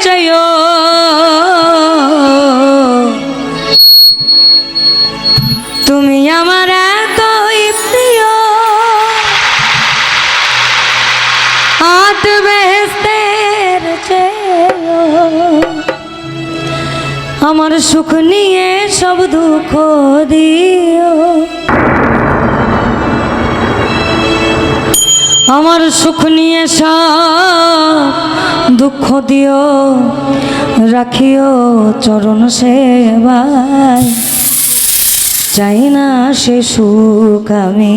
চেয়। তুমি আমার এতই প্রিয় হাত বেহেস্তের আমার সুখ নিয়ে সব দুঃখ দিও আমার সুখ নিয়ে সব দুঃখ দিও, রাখিও চরণ সেবায়। চাই না সে সুখ আমি,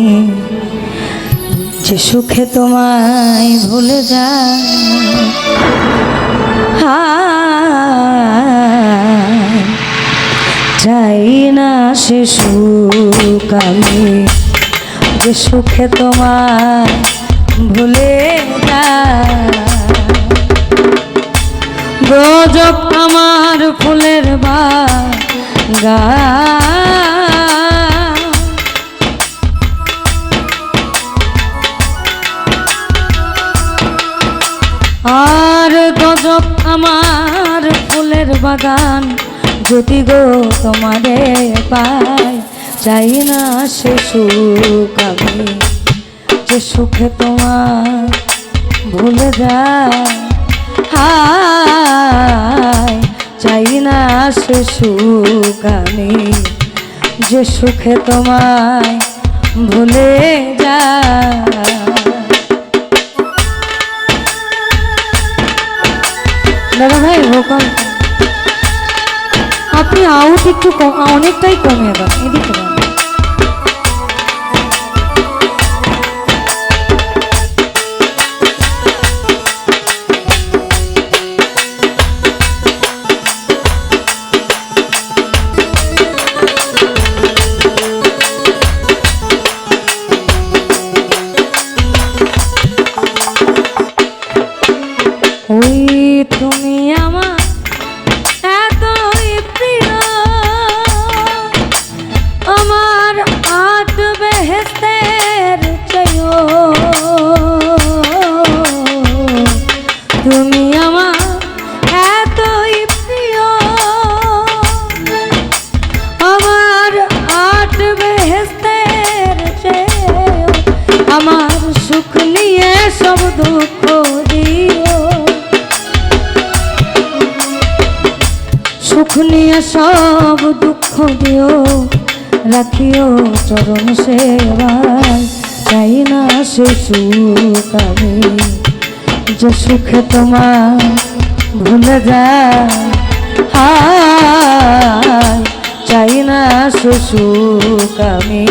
যে সুখে তোমায় ভুলে যায়। চাই না সে সুখ আমি, যে সুখে তোমার আর গজব আমার ফুলের বাগান যদি গো তোমারে পাই চাই না সে সুখ আমি, যে সুখে তোমার ভুলে যায়। সে সুখ আমি যে সুখে তোমায় ভুলে যা দাদা ভাই, ভোকাল। আপনি আউট একটু অনেকটাই কমে দেন, এদিকে তুমি আমার এতই প্রিয়। আমার আট বেহেস্তের চেয় তুমি আমার এতই প্রিয়। আমার আট বেহেস্তের চেয় আমার সুখ নিয়ে সব দুঃখ সুখ নিয়ে সব দুঃখ দিও, রাখিও চরণ সেবায়। চাই না সে সুখ আমি, যে সুখে তোমার ভুলে যায়। চাই না সে সুখ আমি,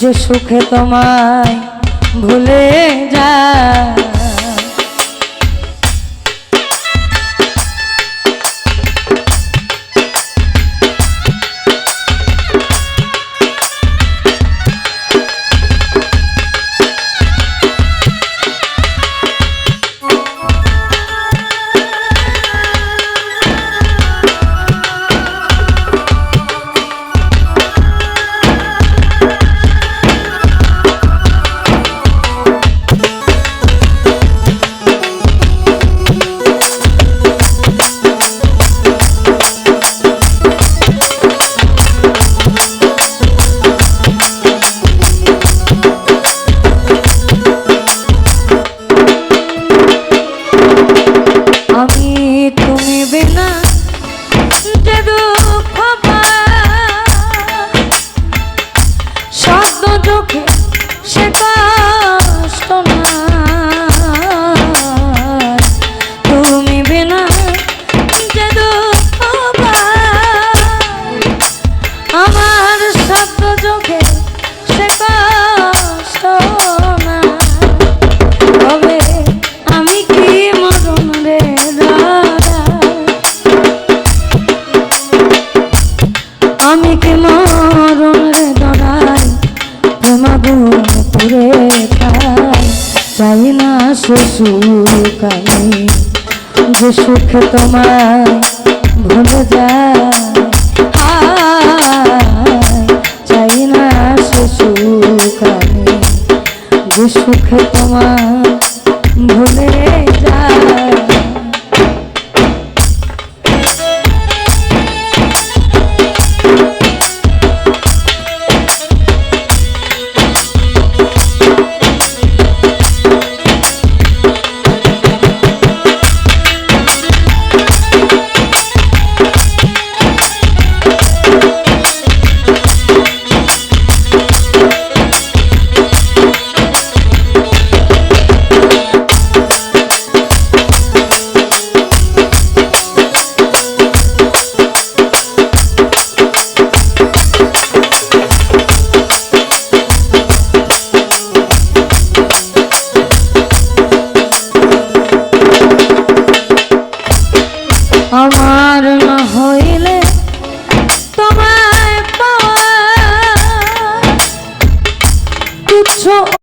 যে সুখে তোমায় ভুলে যায়। প্রেমাগুন পুরে চাই না সুখ আমি যে সুখ তোমার ভুলে যায়। চাই না সুখ আমি যে সুখ তোমার mama.